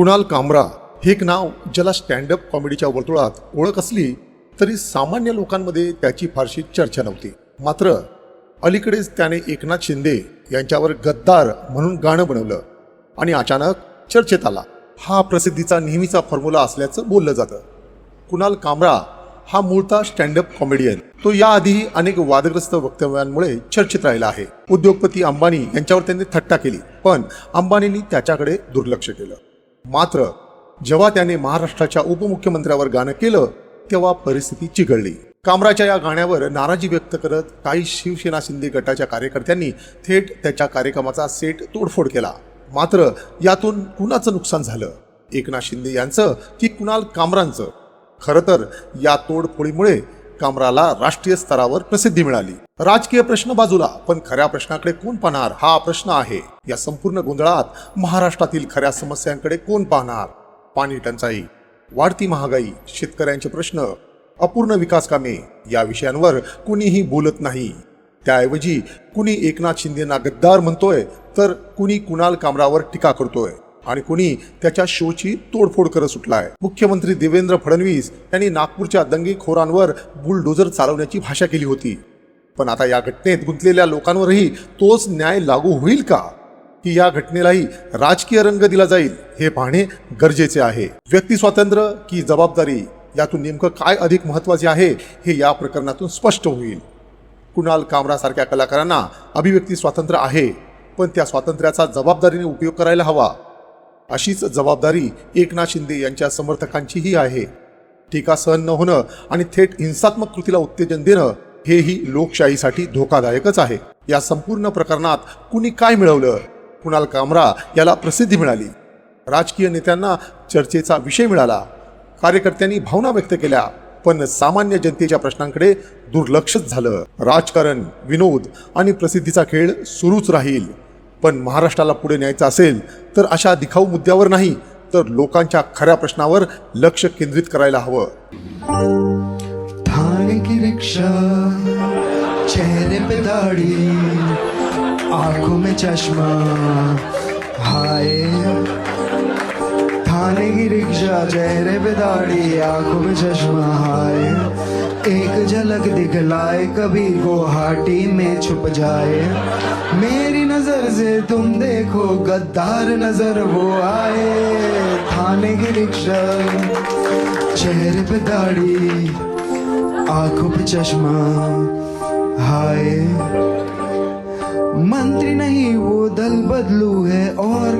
कुणाल कामरा हे एक नाव ज्याला स्टँडअप कॉमेडीच्या वर्तुळात ओळख असली तरी सामान्य लोकांमध्ये त्याची फारशी चर्चा नव्हती. मात्र अलीकडेच त्याने एकनाथ शिंदे यांच्यावर गद्दार म्हणून गाणं बनवलं आणि अचानक चर्चेत आला. हा प्रसिद्धीचा नेहमीचा फॉर्म्युला असल्याचं बोललं जातं. कुणाल कामरा हा मूळचा स्टँडअप कॉमेडियन. तो याआधीही अनेक वादग्रस्त वक्तव्यांमुळे चर्चेत राहिला आहे. उद्योगपती अंबानी यांच्यावर त्यांनी थट्टा केली पण अंबानींनी त्याच्याकडे दुर्लक्ष केलं. मात्र जेव्हा त्याने महाराष्ट्राच्या उपमुख्यमंत्र्यावर गाणं केलं तेव्हा परिस्थिती चिघळली. कामराच्या या गाण्यावर नाराजी व्यक्त करत काही शिवसेना शिंदे गटाच्या कार्यकर्त्यांनी थेट त्याच्या कार्यक्रमाचा सेट तोडफोड केला. मात्र यातून कुणाचं नुकसान झालं? एकनाथ शिंदे यांचं की कुणाल कामरांचं? खरं तर या तोडफोडीमुळे कामराला राष्ट्रीय स्तरावर प्रसिद्धी मिळाली. राजकीय प्रश्न बाजूला पण खऱ्या प्रश्नाकडे कोण पाहणार? हा प्रश्न आहे. या संपूर्ण गोंधळात महाराष्ट्रातील खऱ्या समस्यांकडे कोण पाहणार? पाणी टंचाई वाढती महागाई शेतकऱ्यांचे प्रश्न अपूर्ण विकास कामे या विषयांवर कुणीही बोलत नाही. त्याऐवजी कुणी एकनाथ शिंदेना गद्दार म्हणतोय तर कुणी कुणाल कामरावर टीका करतोय. आणि कुणी त्याच्या शोची तोडफोड करत सुटलाय. मुख्यमंत्री देवेंद्र फडणवीस यांनी नागपूरच्या दंगेखोरांवर बुलडोजर चालवण्याची भाषा केली होती. पण आता या घटनेत गुंतलेल्या लोकांवरही तोच न्याय लागू होईल का? की या घटनेलाही राजकीय रंग दिला जाईल हे पाहणे गरजेचे आहे. व्यक्ती स्वातंत्र्य की जबाबदारी यातून नेमकं काय अधिक महत्त्वाचे आहे हे या प्रकरणातून स्पष्ट होईल. कुणाल कामरासारख्या कलाकारांना अभिव्यक्ती स्वातंत्र्य आहे पण त्या स्वातंत्र्याचा जबाबदारीने उपयोग करायला हवा. अशीच जबाबदारी एकनाथ शिंदे यांच्या समर्थकांचीही आहे. टीका सहन न होणं आणि थेट हिंसात्मक कृतीला उत्तेजन देणं हेही लोकशाहीसाठी धोकादायकच आहे. या संपूर्ण प्रकरणात कुणी काय मिळवलं? कुणाल कामरा याला प्रसिद्धी मिळाली. राजकीय नेत्यांना चर्चेचा विषय मिळाला. कार्यकर्त्यांनी भावना व्यक्त केल्या. पण सामान्य जनतेच्या प्रश्नांकडे दुर्लक्षच झालं. राजकारण विनोद आणि प्रसिद्धीचा खेळ सुरूच राहील. पण महाराष्ट्राला पुढे न्यायचं असेल तर अशा दिखाऊ मुद्द्यावर नाही तर लोकांच्या खऱ्या प्रश्नावर लक्ष केंद्रित करायला हवं. ठाणे की रिक्षा चेहरे पे दाढ़ी आंखों में चश्मा हाय. ठाणे की रिक्षा चेहरे पे दाढ़ी आंखों में चश्मा हाय. एक झलक दिखलाए, कभी गुवाहाटी में छुप जाए। मेरी नज़र से तुम देखो, गद्दार नज़र वो आए। थाने की रिक्शा, चेहरे पे दाढ़ी, आँखों पे चश्मा, हाय। मंत्री नहीं, वो दल बदलू है और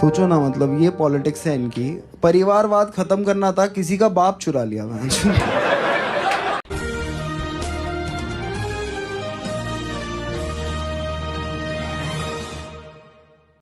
सोचो ना मतलब ये पॉलिटिक्स है इनकी। परिवारवाद खत्म करना था किसी का बाप चुरा लिया मैंने।